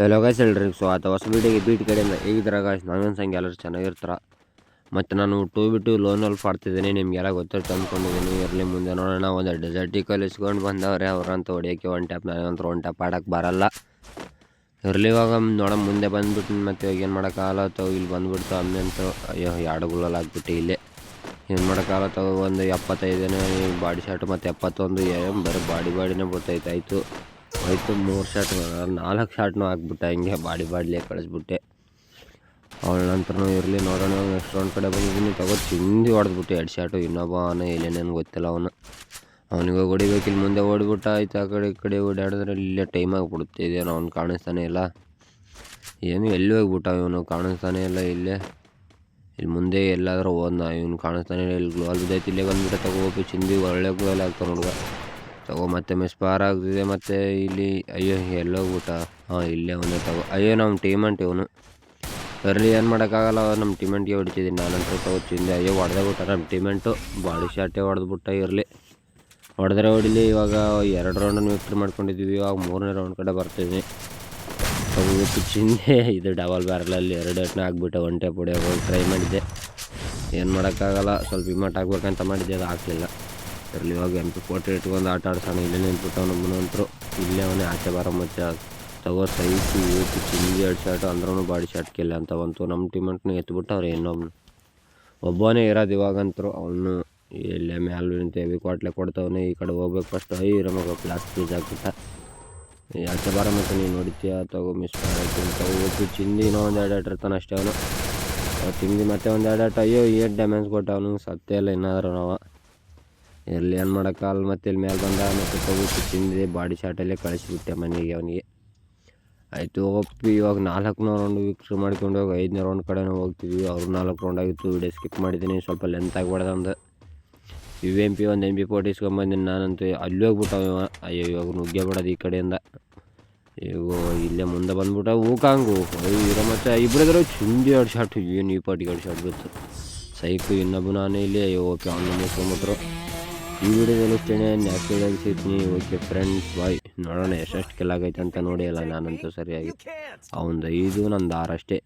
Hello guys ಹೇಳ್ರಿ so ಆತ ಹೊಸ ವೀಡಿಯೋಗೆ ಬೀಟ್ ಕಡೆಯಿಂದ ಹೇಗಿದ್ದೀರ ಗಾಯ್ಸ್ ನಾವೇನು ಸಂಗೆ ಎಲ್ಲರೂ ಚೆನ್ನಾಗಿರ್ತಾರ? ಮತ್ತು ನಾನು ಟೂ ಬಿಟ್ಟು ಅಲ್ಲಿ ಪಾಡ್ತಿದ್ದೀನಿ, ನಿಮಗೆಲ್ಲ ಗೊತ್ತಿರುತ್ತೆ ಅಂದ್ಕೊಂಡಿದ್ದೀನಿ ಇರಲಿ ಮುಂದೆ ನೋಡೋಣ. ಒಂದು ಡೆಸರ್ಟಿಕಲ್ ಇಸ್ಕೊಂಡು ಬಂದವ್ರೆ, ಅವ್ರಂತ ಹೊಡಿಯೋಕ್ಕೆ ಒನ್ ಟ್ಯಾಪ್ ನನಗಂತೂ ಒನ್ ಟ್ಯಾಪ್ ಆಡಕ್ಕೆ ಬರಲ್ಲ. ಇರಲಿ ಇವಾಗ ನೋಡೋಣ, ಮುಂದೆ ಬಂದ್ಬಿಟ್ಟು ಮತ್ತೆ ಇವಾಗ ಏನು ಮಾಡೋಕ್ಕಾಗಲ್ಲ ತಗೋ ಇಲ್ಲಿ ಬಂದ್ಬಿಡ್ತು ಅಮ್ಮಂತೂ ಅಯ್ಯೋ ಎರಡು ಆಗ್ಬಿಟ್ಟು ಇಲ್ಲಿ. ಏನು ಮಾಡೋಕ್ಕಾಗಲ್ಲ ತಗೋ ಒಂದು ಎಪ್ಪತ್ತೈದನೇ ಬಾಡಿ ಶಾರ್ಟ್ ಮತ್ತು ಎಪ್ಪತ್ತೊಂದು, ಏನು ಬರೀ ಬಾಡಿ ಬಾಡಿನೇ ಬರ್ತೈತೆ, ಆಯಿತು. ಆಯಿತು ಮೂರು ಶಾರ್ಟ್ ನಾಲ್ಕು ಶಾಟ್ನೂ ಹಾಕ್ಬಿಟ್ಟೆ ಹಿಂಗೆ ಬಾಡಿ ಬಾಡಿಲೇ ಕಳಿಸ್ಬಿಟ್ಟೆ. ಅವಳ ನಂತರ ಇರಲಿ, ನೋಡೋಣ ನೆಕ್ಸ್ಟ್ ರೌಂಡ್ ಕಡೆ ಬಂದಿದ್ದೀನಿ, ತಗೋ, ಚಿಂದಿ ಹೊಡೆದ್ಬಿಟ್ಟು ಎರಡು ಶಾರ್ಟು ಇನ್ನೊಬ್ಬ ಅವನು ಇಲ್ಲೇನೇನು ಗೊತ್ತಿಲ್ಲ ಅವನು. ಅವನಿಗೆ ಹೊಡಿಬೇಕು ಇಲ್ಲಿ ಮುಂದೆ ಓಡಿಬಿಟ್ಟ, ಆಯ್ತು, ಆ ಕಡೆ ಈ ಕಡೆ ಓಡಾಡಿದ್ರೆ ಇಲ್ಲೇ ಟೈಮ್ ಆಗಿಬಿಡುತ್ತೆ, ಇದೇನೋ ಅವ್ನು ಕಾಣಿಸ್ತಾನೆ ಇಲ್ಲ. ಏನು, ಎಲ್ಲಿ ಹೋಗ್ಬಿಟ್ಟ ಇವನು, ಕಾಣಿಸ್ತಾನೆ ಇಲ್ಲ ಇಲ್ಲೇ. ಇಲ್ಲಿ ಮುಂದೆ ಎಲ್ಲಾದರೂ ಹೋದ್ನ, ಇವನು ಕಾಣಿಸ್ತಾನೆ ಇಲ್ಲ ಇಲ್ಲಿ ಗ್ಲೋಲ್ ಬಿದ್ದೈತಿ, ಇಲ್ಲೇ ಬಂದ್ಬಿಟ್ಟೆ ತಗೋಬೇಕು ಚಿಂದಿ ಒಳ್ಳೆ ಗ್ಲೋಲ್ ಆಗ್ತಾನೆ ಹುಡುಗ. ತಗೋ, ಮತ್ತೆ ಮಿಸ್ ಪಾರ್ ಆಗ್ತಿದೆ, ಮತ್ತೆ ಇಲ್ಲಿ, ಅಯ್ಯೋ ಎಲ್ಲೋಗ್ಬಿಟ್ಟ ಹಾಂ, ಇಲ್ಲೇ ಅವನೇ ತಗೋ. ಅಯ್ಯೋ ನಮ್ಮ ಟೀಮಂಟ್ ಇವನು ಬರಲಿ, ಏನು ಮಾಡೋಕ್ಕಾಗಲ್ಲ ನಮ್ಮ ಟೀಮೆಂಟ್ಗೆ ಹೊಡಿತಿದ್ದೀನಿ. ನಾನಂತೂ ತಗೋ ಚಿಂದೆ ಅಯ್ಯೋ, ಹೊಡೆದೇ ಬಿಟ್ಟ ನಮ್ಮ ಟೀಮೆಂಟು. ಬಾಡಿ ಶಾಟೇ ಹೊಡೆದ್ಬಿಟ್ಟ, ಇರಲಿ. ಹೊಡೆದ್ರೆ ಹೊಡಿಲಿ, ಇವಾಗ ಎರಡು ರೌಂಡನ್ನು ವಿಕ್ಟ್ರಿ ಮಾಡ್ಕೊಂಡಿದ್ದೀವಿ. ಇವಾಗ ಮೂರನೇ ರೌಂಡ್ ಕಡೆ ತಗೋಬೇಕು ಚಿಂದೆ ಇದು ಡಬಲ್ ಬ್ಯಾರಲಲ್ಲಿ ಎರಡು ಎಟ್ನೇ ಹಾಕ್ಬಿಟ್ಟೆ ಒಂಟೆ ಪುಡಿ ಹೋಗಿ ಟ್ರೈ ಮಾಡಿದ್ದೆ. ಏನು ಮಾಡೋಕ್ಕಾಗಲ್ಲ, ಸ್ವಲ್ಪ ಇಮಟ್ ಆಗ್ಬೇಕಂತ ಮಾಡಿದ್ದೆ, ಅದು ಹಾಕಲಿಲ್ಲ ಇರಲಿ, ಇವಾಗ ಎಂ ಪಿ ಫೋಟೋ ಇಟ್ಕೊಂಡು ಆಟ ಆಡ್ಸೋಣ. ಇಲ್ಲೇ ನಿಂತ್ಬಿಟ್ಟು ಮುನಂತರು ಇಲ್ಲೇ ಅವನೇ ಆಚೆ ಬರೋ ಮಚ್ಚ. ತಗೋ ಸೈಸು ಇವತ್ತು ಚಿಂದಿ ಎರಡು ಶಾಟ್ ಅಂದ್ರೂ ಬಾಡಿ ಶಾಟ್ ಕೆಲ್ಲ ಅಂತ ಬಂತು. ನಮ್ಮ ಟೀಮಂಟ್ನ ಎತ್ಬಿಟ್ಟು ಅವ್ರು ಇನ್ನೊಬ್ನು. ಒಬ್ಬನೇ ಇರೋದು ಇವಾಗಂತರು. ಅವನು ಇಲ್ಲೇ ಮ್ಯಾಲ ನಿಂತೇವಿ ಕ್ವಾಟ್ಲೆ ಕೊಡ್ತವನೆ. ಈ ಕಡೆ ಹೋಗ್ಬೇಕು ಫಸ್ಟ್ ಐ ಮಗ ಪ್ಲಾಸ್ ಪೀಸ್ ಹಾಕ್ಬಿಟ್ಟ ಆಚೆ ಬಾರ ಮತ್ತೆ ನೀನು ನೋಡ್ತೀಯ ತಗೋ ಮಿಸ್ ಮಾಡ್ತೀನಿ ತಗೋಬೇಕು ಚಿಂದಿ, ಇನ್ನೂ ಒಂದು ಎರಡು ಎರಡು ಇರ್ತಾನೆ ಅಷ್ಟೇ ಅವನು. ತಿಂದಿ ಮತ್ತೆ ಒಂದು ಎರಡು ಎರಡು. ಅಯ್ಯೋ, ಏಟ್ ಡ್ಯಾಮೇಜ್ ಕೊಟ್ಟ ಅವನು ಸತ್ತೇ ಇಲ್ಲ ಏನಾದರೂ ನಾವು. ಎಲ್ಲಿ ಏನು ಮಾಡೋಕ್ಕಲ್ಲ ಮತ್ತೆ ಇಲ್ಲಿ ಮೇಲೆ ಬಂದ ಮತ್ತೆ ತಗೋಬೇಕು ತಿಂದಿದೆ ಬಾಡಿ ಶಾಟಲ್ಲೇ ಕಳಿಸಿಬಿಟ್ಟೆ ಮನೆಗೆ ಅವನಿಗೆ. ಆಯಿತು ಒಪ್ಪಿ ಇವಾಗ ನಾಲ್ಕು ರೌಂಡ್ ವಿಕ್ಸ್ ಮಾಡ್ಕೊಂಡು ಹೋಗಿ ಐದನೇ ರೌಂಡ್ ಕಡೆನೂ ಹೋಗ್ತೀವಿ. ಅವರು ನಾಲ್ಕು ರೌಂಡ್ ಆಗಿತ್ತು ವಿಡಿಯೋ ಸ್ಕಿಪ್ ಮಾಡಿದ್ದೀನಿ, ಸ್ವಲ್ಪ ಲೆಂತ್ ಆಗ್ಬಾರ್ದು ಅಂದ. ಯು ಎಂ ಪಿ ಒಂದು ಎಂ ಪಿ ಫೋರ್ಟಿ ಇಸ್ಕೊಂಬಂದಿನಿ ನಾನಂತೂ. ಅಲ್ಲಿ ಹೋಗ್ಬಿಟ್ಟವ ಅಯ್ಯೋ, ಇವಾಗ ನುಗ್ಗೆ ಬಿಡೋದು ಈ ಕಡೆಯಿಂದ. ಇವು ಇಲ್ಲೇ ಮುಂದೆ ಬಂದ್ಬಿಟ್ಟ ಊಕಾಂಗು. ಇರೋ ಮತ್ತೆ ಇಬ್ಬರಿದ್ರು ಚಿಂದಿ ಎರಡು ಶಾಟ್ ಏನು ಈ ಪಾಟಿಗೆ ಎರಡು ಶಾಟ್ ಬಿತ್ತು ಸೈಕು ಇನ್ನೊಬ್ಬ ನಾನೇ ಇಲ್ಲಿ, ಅಯ್ಯೋ, ಓಕೆ, ಅವ್ನು ಮುಗಿಸ್ಕೊಂಬಿಟ್ರು ಈ ವಿಡಿಯೋದಲ್ಲಿ ಇಷ್ಟೇ ನ್ಯಾಚುರಲ್ ಸಿಗ್ತೀನಿ. ಓಕೆ ಫ್ರೆಂಡ್ಸ್ ಬಾಯ್ ನೋಡೋಣ, ಎಷ್ಟೆಷ್ಟು ಕೆಲ ಆಗೈತೆ ಅಂತ ನೋಡಿ ಅಲ್ಲ ನಾನಂತೂ ಸರಿಯಾಗಿ. ಅವಂದು ಐದು, ನಂದು ಆರಷ್ಟೇ